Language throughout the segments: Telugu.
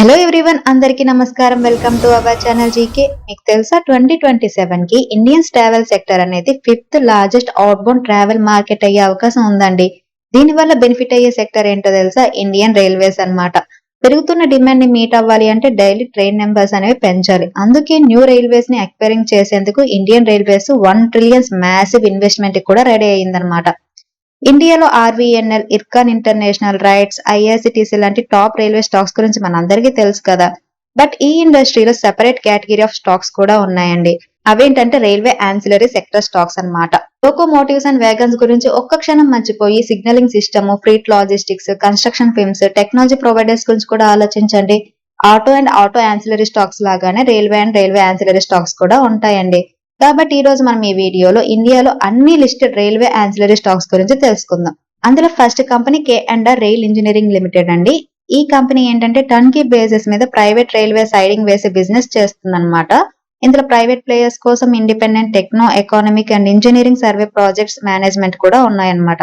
హలో ఎవ్రీవన్ అందరికీ నమస్కారం. Welcome to our channel GK మీకు తెలుసా? ట్వంటీ ట్వంటీ సెవెన్కి ఇండియన్స్ ట్రావెల్ సెక్టర్ అనేది fifth largest outbound travel market అయ్యే అవకాశం ఉందండి. దీనివల్ల బెనిఫిట్ అయ్యే సెక్టర్ ఏంటో తెలుసా? ఇండియన్ రైల్వేస్ అన్నమాట. పెరుగుతున్న డిమాండ్ని మీట్ అవ్వాలి అంటే డైలీ ట్రైన్ నెంబర్స్ అనేవి పెంచాలి. అందుకే న్యూ రైల్వేస్ని అక్వైరింగ్ చేసేందుకు Indian railways one trillions massive investment కూడా రెడీ అయ్యిందనమాట ఇండియాలో RVNL Ircon international RITES IRCTC లాంటి టాప్ రైల్వే స్టాక్స్ గురించి మనందరికీ తెలుసు కదా. బట్ ఈ ఇండస్ట్రీలో సెపరేట్ కేటగిరీ ఆఫ్ స్టాక్స్ కూడా ఉన్నాయండి. అవేంటంటే రైల్వే ఆన్సిలరీ సెక్టర్ స్టాక్స్ అన్నమాట. లోకోమోటివ్స్ అండ్ వేగన్స్ గురించి ఒక్క క్షణం మర్చిపోయి signalling system freight logistics construction films technology providers గురించి కూడా ఆలోచించండి. Auto and auto ancillary stocks లాగానే railway and railway ancillary stocks కూడా ఉంటాయండి. కాబట్టి ఈ రోజు మనం ఈ వీడియోలో ఇండియాలో అన్ని లిస్టెడ్ రైల్వే ఆన్సిలరీ స్టాక్స్ గురించి తెలుసుకుందాం. అందులో first company K and R rail engineering limited అండి. ఈ కంపెనీ ఏంటంటే టర్న్కి బేసిస్ మీద ప్రైవేట్ రైల్వే సైడింగ్ వేసే బిజినెస్ చేస్తుందన్నమాట. ఇందులో ప్రైవేట్ ప్లేయర్స్ కోసం independent techno economic and engineering survey projects management కూడా ఉన్నాయన్నమాట.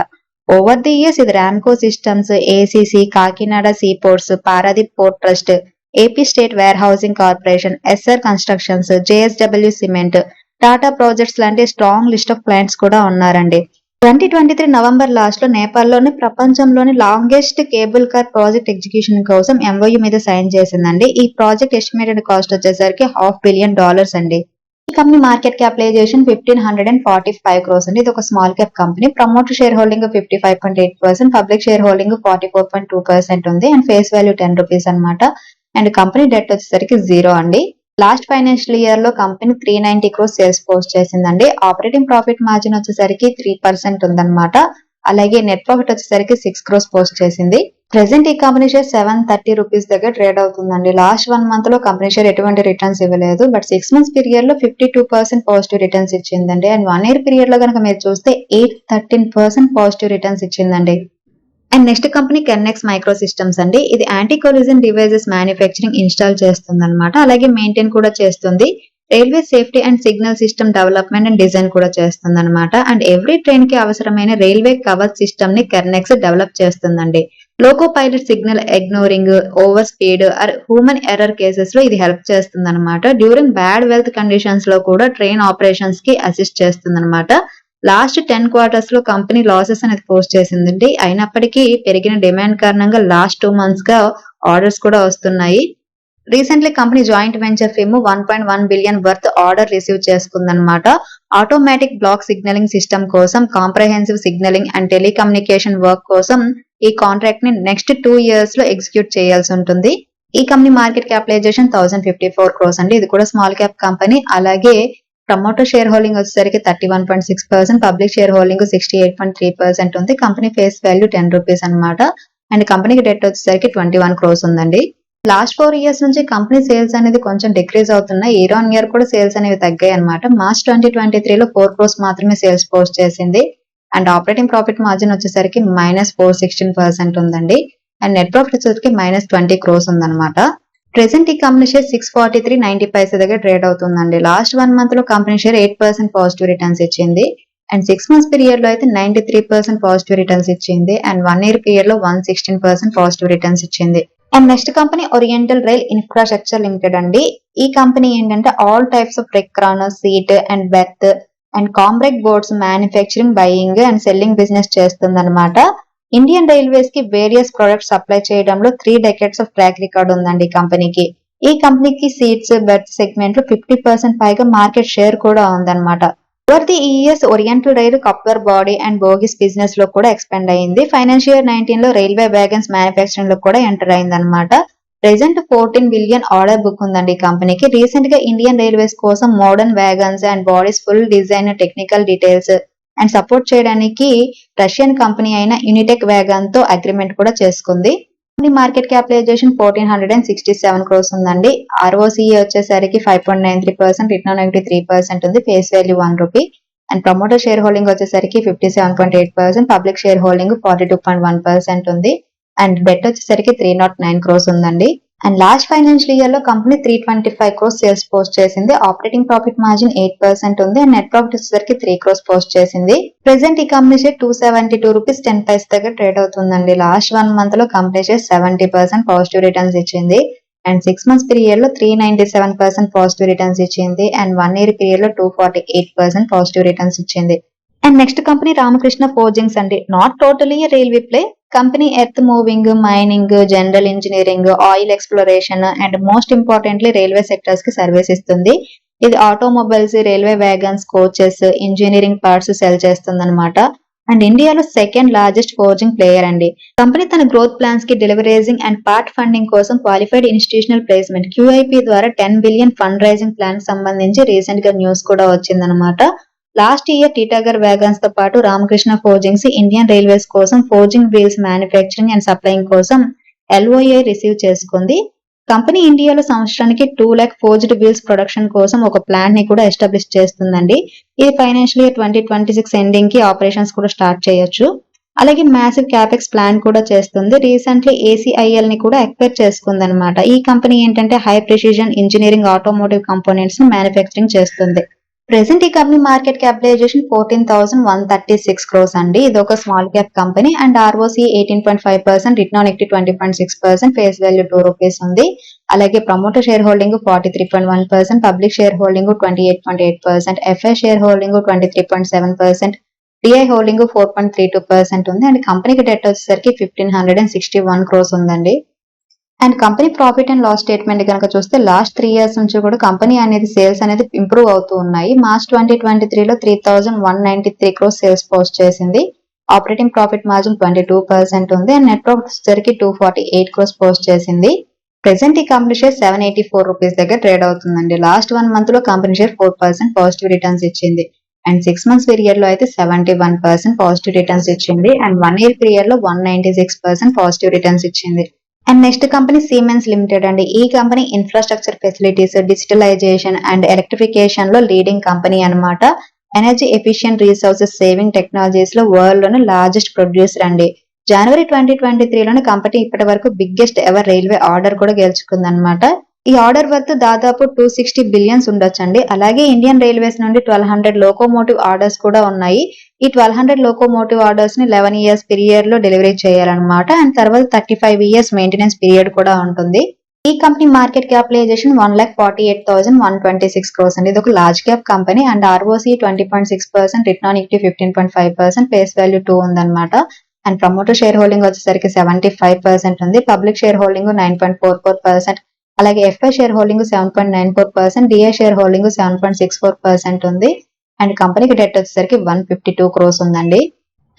ఓవర్ ది ఇయర్స్ ఇది Ramco systems ACC Kakinada sea ports Paradip port trust AP state warehousing corporation SR constructions JSW cement Tata projects లాంటి స్ట్రాంగ్ లిస్ట్ ఆఫ్ క్లయింట్స్ కూడా ఉన్నారండి. ట్వంటీ ట్వంటీ త్రీ నవంబర్ లాస్ట్లో నేపాల్లోని ప్రపంచంలోని longest cable car project execution కోసం ఎంఓయూ మీద సైన్ చేసిందండి. ఈ ప్రాజెక్ట్ ఎస్టిమేటెడ్ కాస్ట్ వచ్చేసరికి హాఫ్ బిలియన్ డాలర్స్ అండి. ఈ company market capitalization fifteen hundred and forty five crores అండి. ఇది ఒక small cap company promoter share holding fifty five point eight percent public share holding forty four point two percent ఉంది. And face value ten rupees అనమాట అండ్ కంపెనీ డెట్ వచ్చేసరికి జీరో అండి. లాస్ట్ ఫైనాన్షియల్ ఇయర్లో company three ninety crores sales post చేసిందండి. ఆపరేటింగ్ ప్రాఫిట్ మార్జిన్ వచ్చేసరికి త్రీ పర్సెంట్ ఉందన్నమాట. అలాగే నెట్ ప్రాఫిట్ వచ్చేసరికి సిక్స్ క్రోస్ పోస్ట్ చేసింది. ప్రెసెంట్ ఈ company share seven thirty rupees దగ్గర ట్రేడ్ అవుతుందండి. లాస్ట్ వన్ మంత్లో కంపెనీ షేర్ ఎటువంటి రిటర్న్స్ ఇవ్వలేదు. బట్ సిక్స్ మంత్స్ పీరియడ్లో fifty two percent positive returns ఇచ్చిందండి. And one year పీరియడ్లో కనుక మీరు చూస్తే eight thirteen percent positive returns ఇచ్చిందండి. And next company Kernex micro systems అండి. ఇది anti collision devices manufacturing install చేస్తుంది అనమాట అలాగే మెయింటైన్ కూడా చేస్తుంది. Railway safety and signal system development and design కూడా చేస్తుంది అనమాట అండ్ ఎవ్రీ ట్రైన్కి అవసరమైన రైల్వే కవర్ సిస్టమ్ని కెర్నెక్స్ డెవలప్ చేస్తుందండి. Loco pilot signal ignoring over speed or human error కేసెస్లో ఇది హెల్ప్ చేస్తుంది అనమాట డ్యూరింగ్ బ్యాడ్ వెల్త్ కండిషన్స్లో కూడా ట్రైన్ ఆపరేషన్స్కి అసిస్ట్ చేస్తుంది అనమాట లాస్ట్ టెన్ క్వార్టర్స్లో కంపెనీ లాసెస్ అనేది పోస్ట్ చేసిందండి. అయినప్పటికీ పెరిగిన డిమాండ్ కారణంగా లాస్ట్ టూ మంత్స్గా ఆర్డర్స్ కూడా వస్తున్నాయి. Recently company joint venture fame one point one billion worth order receive చేసుకుందనమాట automatic block signalling system కోసం comprehensive signalling and telecommunication work కోసం ఈ కాంట్రాక్ట్ని నెక్స్ట్ టూ ఇయర్స్లో ఎగ్జిక్యూట్ చేయాల్సి ఉంటుంది. ఈ company market capitalisation thousand fifty four crores అండి. ఇది కూడా స్మాల్ క్యాప్ కంపెనీ అలాగే ప్రమోటర్ షేర్ హోల్డింగ్ వచ్చేసరికి thirty one point six percent public share holding sixty eight point three percent ఉంది. Company face value ten rupees అనమాట అండ్ కంపెనీకి డెట్ వచ్చేసరికి ట్వంటీ వన్ క్రోస్ ఉందండి. లాస్ట్ ఫోర్ ఇయర్స్ నుంచి కంపెనీ సేల్స్ అనేది కొంచెం డిక్రీజ్ అవుతున్నాయి. ఇయర్ ఆన్ ఇయర్ కూడా సేల్స్ అనేవి తగ్గాయి అనమాట మార్చ్ ట్వంటీ ట్వంటీ త్రీలో ఫోర్ క్రోస్ మాత్రమే సేల్స్ పోస్ట్ చేసింది. అండ్ ఆపరేటింగ్ ప్రాఫిట్ మార్జిన్ వచ్చేసరికి మైనస్ ఫోర్ సిక్స్టీన్ పర్సెంట్ ఉందండి. అండ్ నెట్ ప్రాఫిట్ వచ్చేసరికి మైనస్ ట్వంటీ క్రోస్ ఉందన్నమాట. ప్రెసెంట్ ఈ company share six forty three ninety paisa దగ్గర ట్రేడ్ అవుతుందండి. లాస్ట్ వన్ మంత్లో company share eight percent positive returns ఇచ్చింది. అండ్ సిక్స్ మంత్స్ పీరియడ్లో అయితే ninety three percent positive returns ఇచ్చింది. అండ్ వన్ ఇయర్ పీరియడ్లో one sixteen percent positive returns ఇచ్చింది. And next company Oriental rail infrastructure limited అండి. ఈ కంపెనీ ఏంటంటే all types of Recron seat and berth and compreg boards manufacturing buying and selling business చేస్తుంది అనమాట ఇండియన్ రైల్వేస్కి వేరియస్ ప్రొడక్ట్స్ సప్లై చేయడంలో three decades of track record ఉందండి ఈ కంపెనీకి. ఈ కంపెనీకి సీట్స్ బెర్త్ సెగ్మెంట్లో ఫిఫ్టీ పర్సెంట్ పైగా మార్కెట్ షేర్ కూడా ఉందన్నమాట. Over the years oriental rail copper body and bogies బిజినెస్లో కూడా ఎక్స్పెండ్ అయింది. ఫైనాన్షియల్ నైన్టీన్లో రైల్వే వ్యాగన్స్ మ్యానుఫ్యాక్చరింగ్లో కూడా ఎంటర్ అయింది అనమాట present fourteen billion order book ఉందండి ఈ కంపెనీకి. రీసెంట్గా ఇండియన్ రైల్వేస్ కోసం modern wagons and bodies full design technical details and support చేయడానికి రష్యన్ కంపెనీ అయిన యూనిటెక్ వ్యాగన్తో అగ్రిమెంట్ కూడా చేసుకుంది. Market capitalisation fourteen hundred and sixty seven crores ఉందండి ఆర్ఓసీఈ వచ్చేసరికి five point nine three percent return equity three percent ఉంది. Face value one rupee and promoter share holding వచ్చేసరికి fifty seven point eight percent public share holding forty two point one percent ఉంది. అండ్ బెట్ వచ్చేసరికి త్రీ నాట్ నైన్ క్రోస్ ఉందండి. అండ్ లాస్ట్ ఫైనాన్షియల్ ఇయర్లో company three twenty five crores sales post చేసింది. Operating profit margin eight percent ఉంది. అండ్ నెట్ ప్రాఫిట్ వచ్చేసరికి త్రీ క్రోస్ పోస్ట్ చేసింది. ప్రెసెంట్ ఈ company share two seventy two rupees ten paise దగ్గర ట్రేడ్ అవుతుందండి. లాస్ట్ వన్ మంత్లో company share seventy percent positive returns ఇచ్చింది. అండ్ సిక్స్ మంత్స్ పీరియడ్లో three ninety seven percent positive returns ఇచ్చింది. అండ్ వన్ ఇయర్ పీరియడ్లో two forty eight percent positive returns ఇచ్చింది. And next company Ramakrishna forgings అండి. Not totally railway play company earth moving mining general engineering oil exploration and most importantly railway సెక్టర్స్కి service ఇస్తుంది. ఇది automobiles railway wagons coaches engineering parts sell చేస్తుంది అనమాట అండ్ ఇండియాలో సెకండ్ లార్జెస్ట్ ఫోర్జింగ్ ప్లేయర్ అండి. కంపెనీ తన గ్రోత్ ప్లాన్స్కి డెలివరేజింగ్ అండ్ పార్ట్ ఫండింగ్ కోసం క్వాలిఫైడ్ ఇన్స్టిట్యూషనల్ ప్లేస్మెంట్ క్యూఐపి ద్వారా ten billion fund raising plan సంబంధించి రీసెంట్గా న్యూస్ కూడా వచ్చిందనమాట లాస్ట్ ఇయర్ టీటాగర్ వ్యాగన్స్తో పాటు రామకృష్ణ ఫోర్జింగ్స్ ఇండియన్ రైల్వేస్ కోసం forging wheels manufacturing and supplying కోసం ఎల్ఓఐ రిసీవ్ చేసుకుంది. కంపెనీ ఇండియాలో సంవత్సరానికి two lakh forged wheels production కోసం ఒక ప్లాన్ని కూడా ఎస్టాబ్లిష్ చేస్తుందండి. ఇది financial year twenty twenty six ఎండింగ్కి operations కూడా స్టార్ట్ చేయొచ్చు. అలాగే మ్యాసివ్ క్యాపెక్స్ ప్లాన్ కూడా చేస్తుంది. రీసెంట్లీ ఏసీఐఎల్ని కూడా ఎక్వైర్ చేసుకుంది అనమాట ఈ కంపెనీ ఏంటంటే హై ప్రెసిషన్ ఇంజనీరింగ్ ఆటోమోటివ్ కంపోనెంట్స్ని మ్యానుఫ్యాక్చరింగ్ చేస్తుంది. ప్రెసెంట్ ఈ company market capitalisation fourteen thousand one thirty six crores అండి ఇది ఒక small cap company and ROC eighteen point five percent return on equity twenty point six percent face value two rupees ఉంది. అలాగే promoter share holding forty three point one percent public share holding twenty eight point eight percent FI share holding twenty three point seven percent DI holding four point three two percent ఉంది. అండ్ కంపెనీకి డెట్ వచ్చేసరికి fifteen hundred and sixty one crores ఉందండి. And company profit and loss statement కనుక చూస్తే లాస్ట్ త్రీ ఇయర్స్ నుంచి కూడా కంపెనీ అనేది సేల్స్ అనేది ఇంప్రూవ్ అవుతూ ఉన్నాయి. మార్చ్ ట్వంటీ ట్వంటీ త్రీలో three thousand one ninety three crores sales post చేసింది. Operating profit margin twenty two percent ఉంది. అండ్ నెట్ ప్రాఫిట్ వచ్చేసరికి two forty eight crores post చేసింది. ప్రెసెంట్ ఈ company share seven eighty four rupees దగ్గర ట్రేడ్ అవుతుందండి. లాస్ట్ వన్ మంత్లో company share four percent positive returns ఇచ్చింది. అండ్ సిక్స్ మంత్స్ పీరియడ్లో అయితే seventy one percent positive returns ఇచ్చింది. అండ్ వన్ ఇయర్ పీరియడ్లో one ninety six percent positive returns ఇచ్చింది. And next company Siemens limited అండి. ఈ company infrastructure facilities digitalisation and ఎలక్ట్రిఫికేషన్లో leading company అన్నమాట. ఎనర్జీ ఎఫిషియెంట్ రీసోర్సెస్ సేవింగ్ టెక్నాలజీస్లో వరల్డ్లోనే లార్జెస్ట్ ప్రొడ్యూసర్ అండి. జనవరి ట్వంటీ ట్వంటీ త్రీలోనే కంపెనీ ఇప్పటి వరకు బిగ్గెస్ట్ ఎవర్ రైల్వే ఆర్డర్ కూడా గెలుచుకుంది అనమాట ఈ ఆర్డర్ వర్త్ దాదాపు టూ సిక్స్టీ బిలియన్స్ ఉండొచ్చండి. అలాగే ఇండియన్ రైల్వేస్ నుండి ట్వెల్వ్ హండ్రెడ్ లోకోమోటివ్ ఆర్డర్స్ కూడా ఉన్నాయి. ఈ ట్వెల్వ్ హండ్రెడ్ లోకోమోటివ్ ఆర్డర్స్ని లెవెన్ ఇయర్స్ పీరియడ్లో డెలివరీ చేయాలన్నమాట. అండ్ తర్వాత thirty five years maintenance period కూడా ఉంటుంది. ఈ company market capitalisation one lakh forty eight thousand one twenty six crores అండి. ఇది ఒక large cap company and ROC twenty point six percent return on equity fifteen point five percent face value two ఉందన్నమాట. అండ్ ప్రమోటర్ షేర్ హోల్డింగ్ వచ్చేసరికి సెవెంటీ ఫైవ్ పర్సెంట్ ఉంది. Public share holding nine point four four percent అలాగే FI share holding seven point nine four percent DI share holding seven point six four percent ఉంది. అండ్ కంపెనీకి డెట్ వచ్చేసరికి వన్ ఫిఫ్టీ టూ క్రోస్ ఉందండి.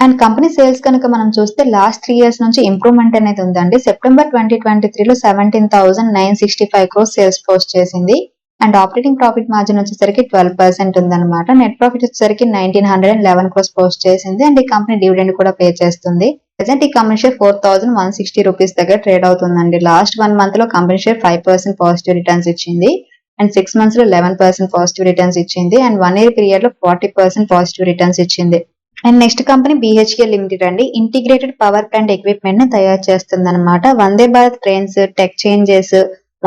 అండ్ కంపెనీ సేల్స్ కనుక మనం చూస్తే లాస్ట్ త్రీ ఇయర్స్ నుంచి ఇంప్రూవ్మెంట్ అనేది ఉందండి. సెప్టెంబర్ ట్వంటీ ట్వంటీ త్రీలో seventeen thousand nine sixty five crores sales post చేసింది. అండ్ ఆపరేటింగ్ ప్రాఫిట్ మార్జిన్ వచ్చేసరికి ట్వెల్వ్ పర్సెంట్ ఉందన్నమాట. నెట్ ప్రాఫిట్ వచ్చేసరికి nineteen hundred and eleven crores post చేసింది. అండ్ ఈ కంపెనీ డివిడెండ్ కూడా పే చేస్తుంది. ప్రజెంట్ ఈ company share four thousand one sixty rupees దగ్గర ట్రేడ్ అవుతుందండి. లాస్ట్ వన్ మంత్లో company share five percent positive returns ఇచ్చింది. అండ్ సిక్స్ మంత్స్లో లెవెన్ పర్సెంట్ పాజిటివ్ రిటర్న్స్ ఇచ్చింది. అండ్ వన్ ఇయర్ పీరియడ్లో ఫార్టీ పర్సెంట్ పాజిటివ్ రిటర్న్స్ ఇచ్చింది. And next company BHEL limited అండి. ఇంటిగ్రేటెడ్ పవర్ ప్లాంట్ ఎక్విప్మెంట్ని తయారు చేస్తుంది అనమాట Vande Bharat trains tech changes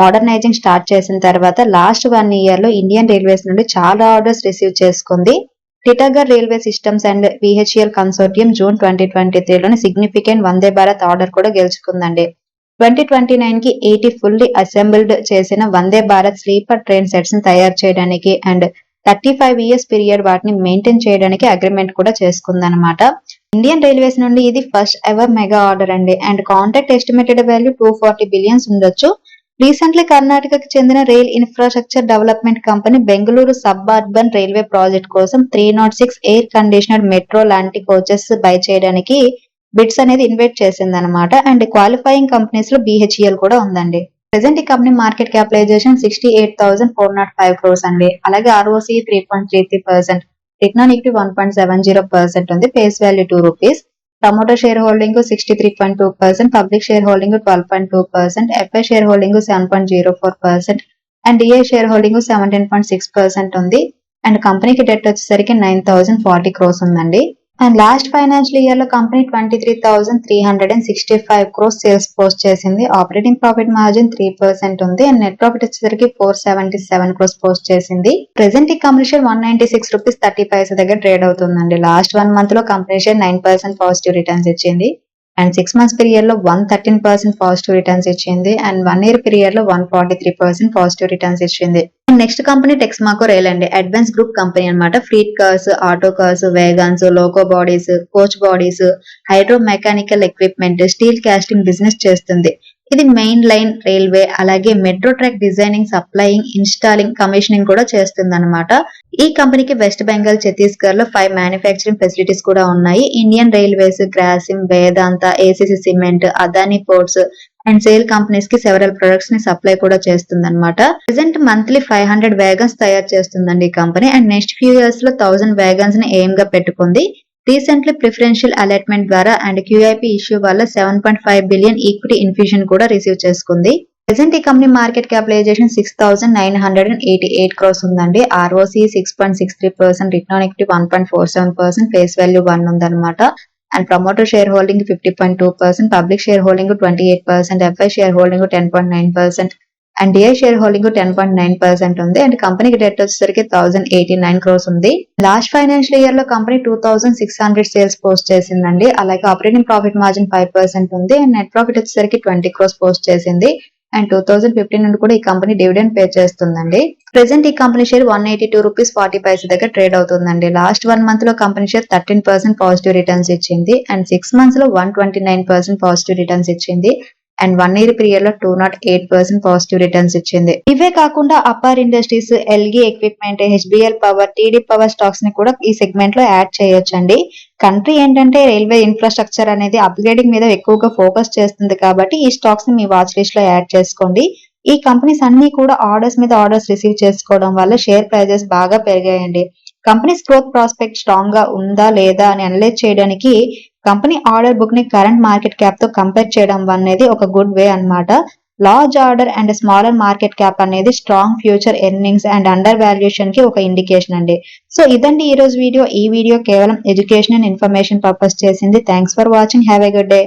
modernising start చేసిన తర్వాత లాస్ట్ వన్ ఇయర్లో ఇండియన్ రైల్వేస్ నుండి చాలా ఆర్డర్స్ రిసీవ్ చేసుకుంది. Titagarh railway systems and BHEL consortium June twenty twenty త్రీలోని significant Vande Bharat order కూడా గెలుచుకుందండి. ట్వంటీ ట్వంటీ నైన్కి ఎయిటీ ఫుల్లీ అసెంబుల్డ్ చేసిన వందే భారత్ స్లీపర్ ట్రైన్ సెట్స్ని తయారు చేయడానికి and thirty five years period వాటిని మెయింటైన్ చేయడానికి అగ్రిమెంట్ కూడా చేసుకుందనమాట ఇండియన్ రైల్వేస్ నుండి ఇది ఫస్ట్ ఎవర్ మెగా ఆర్డర్ అండి. And contract estimated value two forty billions ఉండొచ్చు. రీసెంట్లీ కర్ణాటకకు చెందిన rail infrastructure development company Bengaluru suburban railway project కోసం three nought six air conditioner metro లాంటి కోచెస్ బై చేయడానికి బిడ్స్ అనేది ఇన్వైట్ చేసింది అనమాట అండ్ క్వాలిఫైయింగ్ కంపెనీస్లో బిహెచ్ఈఎల్ కూడా ఉందండి. ప్రెసెంట్ ఈ company market capitalisation sixty eight thousand four nought five crores అండి. అలాగే ROC three point three three percent return equity one point seven zero percent ఉంది. Face value two rupees promoter share holding sixty three point two percent public share holding twelve point two percent FI share holding seven point zero four percent and DI share holding seventeen point six percent ఉంది. అండ్ కంపెనీకి డెట్ వచ్చేసరికి నైన్ థౌసండ్ ఫార్టీ క్రోస్ ఉందండి. అండ్ లాస్ట్ ఫైనాన్షియల్ ఇయర్లో company twenty three thousand three hundred and sixty five crores sales post చేసింది. Operating profit margin three percent ఉంది అండ్ నెట్ ప్రాఫిట్ వచ్చేసరికి four seventy seven crores post చేసింది. ప్రెసెంట్ ఈ company share one ninety six rupees thirty paisa దగ్గర ట్రేడ్ అవుతుందండి. లాస్ట్ వన్ మంత్లో company share nine percent positive returns ఇచ్చింది. అండ్ సిక్స్ మంత్స్ పీరియడ్లో one thirteen percent positive returns ఇచ్చింది. అండ్ వన్ ఇయర్ పీరియడ్లో one forty three percent positive returns ఇచ్చింది. నెక్స్ట్ కంపెనీ టెక్స్మాకో రైల్ అండి. అడ్వాన్స్ గ్రూప్ కంపెనీ అన్నమాట. Fleet cars auto cars wagons loco bodies coach bodies hydro mechanical equipment steel casting business చేస్తుంది. ఇది మెయిన్ లైన్ రైల్వే అలాగే metro track designing supplying installing commissioning కూడా చేస్తుంది అనమాట ఈ కంపెనీకి వెస్ట్ బెంగాల్ ఛత్తీస్గఢ్లో ఫైవ్ మ్యానుఫ్యాక్చరింగ్ ఫెసిలిటీస్ కూడా ఉన్నాయి. Indian railways Grasim Vedanta ACC cement Adani ports and SAIL కంపెనీస్కి సెవరల్ ప్రొడక్ట్స్ని సప్లై కూడా చేస్తుంది అనమాట present monthly five hundred wagons తయారు చేస్తుందండి ఈ కంపెనీ అండ్ నెక్స్ట్ ఫ్యూ ఇయర్స్లో థౌసండ్ వేగన్స్ని ఎయిమ్గా పెట్టుకుంది. రీసెంట్లీ ప్రిఫరెన్షియల్ అలాట్మెంట్ ద్వారా అండ్ క్యూఐపి ఇష్యూ వల్ల seven point five billion equity infusion కూడా రిసీవ్ చేసుకుంది. ప్రెసెంట్ ఈ company market capitalisation six thousand nine hundred and eighty eight crores ఉందండి. ROC six point six three percent return equity one point four seven percent face value one ఉందన్నమాట and promoter share holding fifty point two percent public share holding twenty eight percent FI share holding ten point nine percent and DI share holding ten point nine percent ఉంది. అండ్ కంపెనీకి డెట్ వచ్చేసరికి థౌసండ్ ఎయిటీ నైన్ క్రోస్ ఉంది. లాస్ట్ ఫైనాన్షియల్ ఇయర్లో company two thousand six hundred sales post చేసిందండి. అలాగే operating profit margin five percent ఉంది. అండ్ నెట్ ప్రాఫిట్ వచ్చేసరికి ట్వంటీ క్రోస్ పోస్ట్ చేసింది. అండ్ టూ థౌసండ్ ఫిఫ్టీన్ నుండి కూడా ఈ కంపెనీ డివిడెండ్ పే చేస్తుందండి. ప్రెసెంట్ ఈ company share one eighty two rupees forty paise దగ్గర ట్రేడ్ అవుతుందండి. లాస్ట్ వన్ మంత్లో company share thirteen percent positive returns ఇచ్చింది. అండ్ సిక్స్ మంత్స్లో one twenty nine percent positive returns ఇచ్చింది. అండ్ వన్ ఇయర్ పీరియడ్లో two nought eight percent positive returns ఇచ్చింది. ఇవే కాకుండా Apar industries Elgi equipment HBL power TD power స్టాక్స్ని కూడా ఈ సెగ్మెంట్లో యాడ్ చేయొచ్చండి. కంట్రీ ఏంటంటే రైల్వే ఇన్ఫ్రాస్ట్రక్చర్ అనేది అప్గ్రేడింగ్ మీద ఎక్కువగా ఫోకస్ చేస్తుంది కాబట్టి ఈ స్టాక్స్ని మీ వాచ్ లిస్ట్లో యాడ్ చేసుకోండి. ఈ కంపెనీస్ అన్ని కూడా ఆర్డర్స్ మీద ఆర్డర్స్ రిసీవ్ చేసుకోవడం వల్ల షేర్ ప్రైజెస్ బాగా పెరిగాయండి. కంపెనీస్ గ్రోత్ ప్రాస్పెక్ట్ స్ట్రాంగ్గా ఉందా లేదా అని అనలైజ్ చేయడానికి కంపెనీ ఆర్డర్ బుక్ని కరెంట్ మార్కెట్ క్యాప్తో కంపేర్ చేయడం అనేది ఒక గుడ్ వే అన్నమాట. Large order and smaller market cap అనేది strong future earnings and under వాల్యుయేషన్కి ఒక ఇండికేషన్ అండి. సో ఇదండి ఈ రోజు వీడియో. ఈ వీడియో కేవలం ఎడ్యుకేషన్ అండ్ ఇన్ఫర్మేషన్ పర్పస్ చేసింది. Thanks for watching. Have a good day.